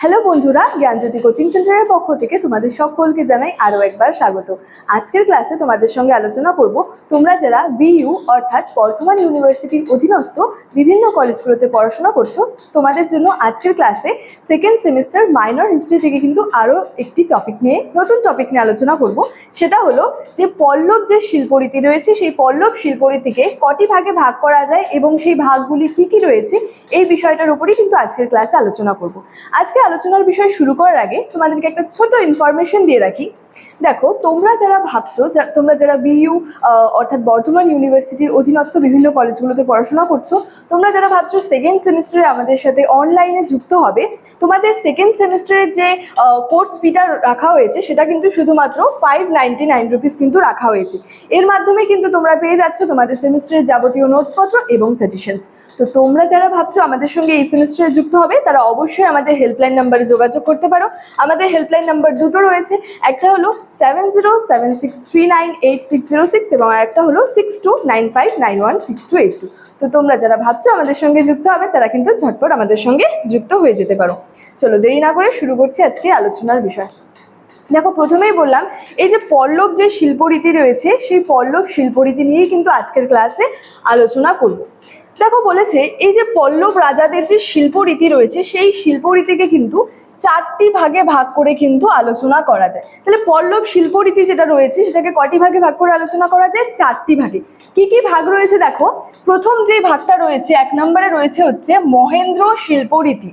Hello বন্ধুরা, জ্ঞানজ্যোতি coaching সেন্টারের পক্ষ থেকে তোমাদের সকলকে জানাই আরও একবার স্বাগত। আজকের ক্লাসে তোমাদের সঙ্গে আলোচনা করব, তোমরা যারা বিইউ অর্থাৎ বর্ধমান ইউনিভার্সিটির অধীনস্থ বিভিন্ন কলেজগুলোতে পড়াশোনা করছ, তোমাদের জন্য আজকের ক্লাসে সেকেন্ড সেমিস্টার মাইনর হিস্ট্রি থেকে কিন্তু আরও একটি টপিক নিয়ে নতুন টপিক নিয়ে আলোচনা করব। সেটা হলো যে পল্লব যে শিল্পরীতি রয়েছে, সেই পল্লব শিল্পরীতিকে কটি ভাগে ভাগ করা যায় এবং সেই ভাগগুলি কি কি রয়েছে, এই বিষয়টার উপরেই কিন্তু আজকের ক্লাসে আলোচনা করব। আজকে আলোচনার বিষয় শুরু করার আগে তোমাদেরকে একটা ছোট ইনফরমেশন দিয়ে রাখি। দেখো, তোমরা যারা ভাবছ তোমরা যারা বিইউ অর্থাৎ বর্ধমান ইউনিভার্সিটির অধীনস্থ বিভিন্ন কলেজগুলোতে পড়াশোনা করছ, তোমরা যারা ভাবছ সেকেন্ড সেমিস্টারে আমাদের সাথে অনলাইনে যুক্ত হবে, তোমাদের সেকেন্ড সেমিস্টারের যে কোর্স ফিটা রাখা হয়েছে, সেটা কিন্তু শুধুমাত্র ফাইভ নাইনটি নাইন রুপিস কিন্তু রাখা হয়েছে। এর মাধ্যমে কিন্তু তোমরা পেয়ে যাচ্ছ তোমাদের সেমিস্টারের যাবতীয় নোটসপত্র এবং সাজেশনস তো তোমরা যারা ভাবছ আমাদের সঙ্গে এই সেমিস্টারে যুক্ত হবে, তারা অবশ্যই আমাদের হেল্পলাইন নাম্বারে যোগাযোগ করতে পারো। আমাদের হেল্পলাইন নাম্বার দুটো রয়েছে। একটা হলো seven zero seven six nine eight six zero six এবং আরেকটা হলো six two nine five nine one six two eight two তো তোমরা যারা ভাবছ আমাদের সঙ্গে যুক্ত হবে, তারা কিন্তু ঝটপট আমাদের সঙ্গে যুক্ত হয়ে যেতে পারো। চলো দেরি না করে শুরু করছি আজকে আলোচনার বিষয়। দেখো, প্রথমেই বললাম, এই যে পল্লব যে শিল্পরীতি রয়েছে, সেই পল্লব শিল্পরীতি নিয়েই কিন্তু আজকের ক্লাসে আলোচনা করব। দেখো, বলেছে, এই যে পল্লব রাজাদের যে শিল্পরীতি রয়েছে, সেই শিল্পরীতিকে কিন্তু চারটি ভাগে ভাগ করে কিন্তু আলোচনা করা যায়। তাহলে পল্লব শিল্পরীতি যেটা রয়েছে, সেটাকে কটি ভাগে ভাগ করে আলোচনা করা যায়? চারটি ভাগে। কি কি ভাগ রয়েছে দেখো, প্রথম যে ভাগটা রয়েছে, এক নম্বরে রয়েছে হচ্ছে মহেন্দ্র শিল্পরীতি।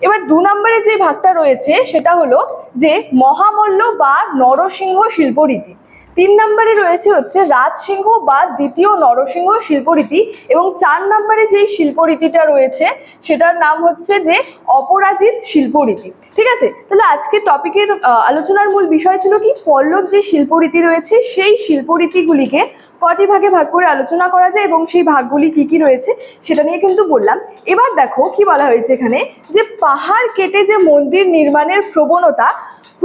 এবার দু নম্বরে যে ভাগটা রয়েছে সেটা হলো যে মহামল্য বা নরসিংহ শিল্পরীতি। তিন নম্বরে রয়েছে হচ্ছে রাজসিংহ বা দ্বিতীয় নরসিংহ শিল্পরীতি এবং চার নম্বরে যে শিল্পরীতিটা রয়েছে সেটার নাম হচ্ছে যে অপরাজিত শিল্পরীতি। ঠিক আছে? তাহলে আজকে টপিকের আলোচনার মূল বিষয় ছিল কি? পল্লব যে শিল্পরীতি রয়েছে সেই শিল্পরীতিগুলিকে কটি ভাগে ভাগ করে আলোচনা করা যায় এবং সেই ভাগগুলি কি কি রয়েছে সেটা নিয়ে কিন্তু বললাম। এবার দেখো কি বলা হয়েছে এখানে যে পাহাড় কেটে যে মন্দির নির্মাণের প্রবণতা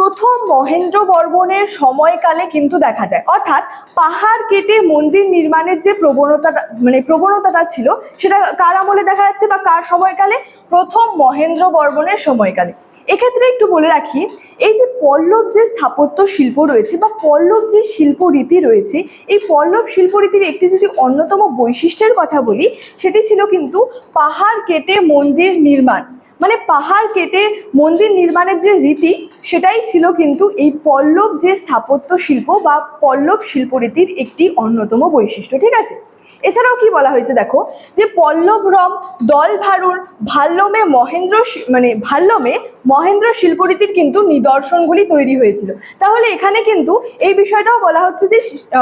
প্রথম মহেন্দ্র বর্মনের সময়কালে কিন্তু দেখা যায়। অর্থাৎ পাহাড় কেটে মন্দির নির্মাণের যে প্রবণতাটা মানে প্রবণতাটা ছিল, সেটা কার আমলে দেখা যাচ্ছে বা কার সময়কালে? প্রথম মহেন্দ্র বর্মনের সময়কালে। এক্ষেত্রে একটু বলে রাখি, এই যে পল্লব যে স্থাপত্য শিল্প রয়েছে বা পল্লব যে শিল্প রীতি রয়েছে, এই পল্লব শিল্প রীতির একটি যদি অন্যতম বৈশিষ্ট্যের কথা বলি, সেটি ছিল কিন্তু পাহাড় কেটে মন্দির নির্মাণ। মানে পাহাড় কেটে মন্দির নির্মাণের যে রীতি, সেটাই ছিল কিন্তু এই পল্লব যে স্থাপত্য শিল্প বা পল্লব শিল্পরীতির একটি অন্যতম বৈশিষ্ট্য, ঠিক আছে? এছাড়াও কি বলা হয়েছে দেখো, যে পল্লব রম দল ভারুর ভাল্লমে মহেন্দ্র মানে ভাল্লমে মহেন্দ্র শিল্পরীতির কিন্তু নিদর্শনগুলি তৈরি হয়েছিল। তাহলে এখানে কিন্তু এই বিষয়টাও বলা হচ্ছে যে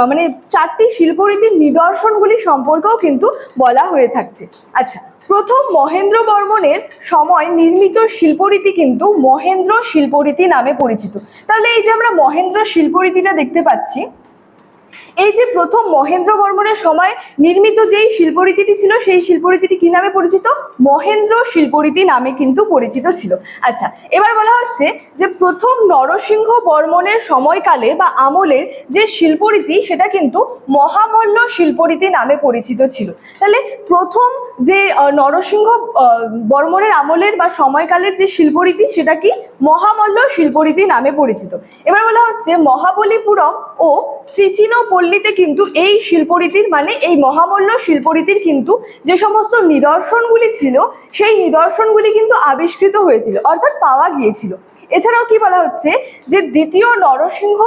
মানে চারটি শিল্পরীতির নিদর্শনগুলি সম্পর্কেও কিন্তু বলা হয়ে থাকছে। আচ্ছা প্রথম মহেন্দ্র বর্মনের সময় নির্মিত শিল্পরীতি কিন্তু মহেন্দ্র শিল্পরীতি নামে পরিচিত। তাহলে এই যে আমরা মহেন্দ্র শিল্পরীতিটা দেখতে পাচ্ছি এই যে প্রথম মহেন্দ্র বর্মনের সময় নির্মিত যেই শিল্পরীতিটি ছিল, সেই শিল্পরীতিটি কি নামে পরিচিত? মহেন্দ্র শিল্পরীতি নামে কিন্তু পরিচিত ছিল। আচ্ছা এবার বলা হচ্ছে যে প্রথম নরসিংহ বর্মনের সময়কালে বা আমলের যে শিল্পরীতি, সেটা কিন্তু মহামল্ল শিল্পরীতি নামে পরিচিত ছিল। তাহলে প্রথম যে নরসিংহ বর্মনের আমলের বা সময়কালের যে শিল্পরীতি সেটা কি মহামল্ল শিল্পরীতি নামে পরিচিত। এবার বলা হচ্ছে মহাবলীপুরম ও ত্রিচিনপল্লীতে কিন্তু এই শিল্পরীতির মানে এই মহামল্ল শিল্পরীতির কিন্তু যে সমস্ত নিদর্শনগুলি ছিল, সেই নিদর্শনগুলি কিন্তু আবিষ্কৃত হয়েছিল, অর্থাৎ পাওয়া গিয়েছিল। এছাড়াও কি বলা হচ্ছে যে দ্বিতীয় নরসিংহ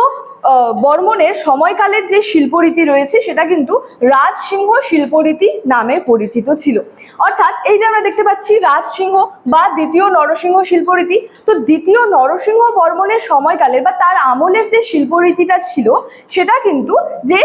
বর্মনের সময়কালের যে শিল্পরীতি রয়েছে, সেটা কিন্তু রাজসিংহ শিল্পরীতি নামে পরিচিত ছিল। অর্থাৎ এই যে আমরা দেখতে পাচ্ছি, রাজসিংহ বা দ্বিতীয় নরসিংহ শিল্পরীতি, তো দ্বিতীয় নরসিংহ বর্মনের সময়কালের বা তার আমলের যে শিল্পরীতিটা ছিল, সেটা কিন্তু যে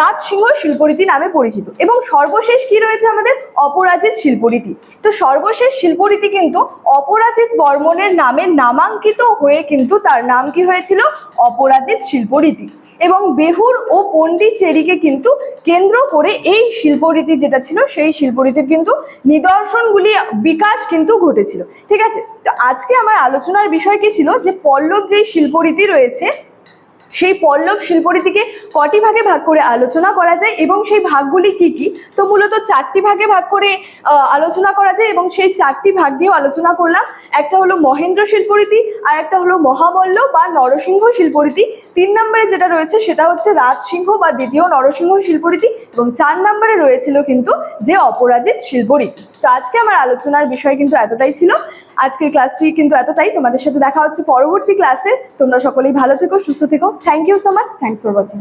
রাজসিংহ শিল্পরীতি নামে পরিচিত। এবং সর্বশেষ কি রয়েছে আমাদের? অপরাজিত শিল্পরীতি। তো সর্বশেষ শিল্পরীতি কিন্তু অপরাজিত বর্মনের নামে নামাঙ্কিত হয়ে কিন্তু তার নাম কি হয়েছিল? অপরাজিত শিল্পরীতি। এবং বেহুর ও পন্ডিচেরিকে কিন্তু কেন্দ্র করে এই শিল্পরীতি যেটা ছিল, সেই শিল্পরীতির কিন্তু নিদর্শনগুলি, বিকাশ কিন্তু ঘটেছিল। ঠিক আছে? তো আজকে আমার আলোচনার বিষয় কি ছিল? যে পল্লব যেই শিল্পরীতি রয়েছে সেই পল্লব শিল্পরীতিকে কটি ভাগে ভাগ করে আলোচনা করা যায় এবং সেই ভাগগুলি কি কি? তো মূলত চারটি ভাগে ভাগ করে আলোচনা করা যায় এবং সেই চারটি ভাগ দিয়েও আলোচনা করলাম। একটা হলো মহেন্দ্র শিল্পরীতি আর একটা হলো মহামল্ল বা নরসিংহ শিল্পরীতি। তিন নম্বরে যেটা রয়েছে সেটা হচ্ছে রাজসিংহ বা দ্বিতীয় নরসিংহ শিল্পরীতি এবং চার নম্বরে রয়েছিল কিন্তু যে অপরাজিত শিল্পরীতি। তো আজকে আমার আলোচনার বিষয় কিন্তু এতটাই ছিল। আজকের ক্লাসটি কিন্তু এতটাই। তোমাদের সাথে দেখা হচ্ছে পরবর্তী ক্লাসে তোমরা সকলেই ভালো থেকো, সুস্থ থেকো। Thank you so much thanks for watching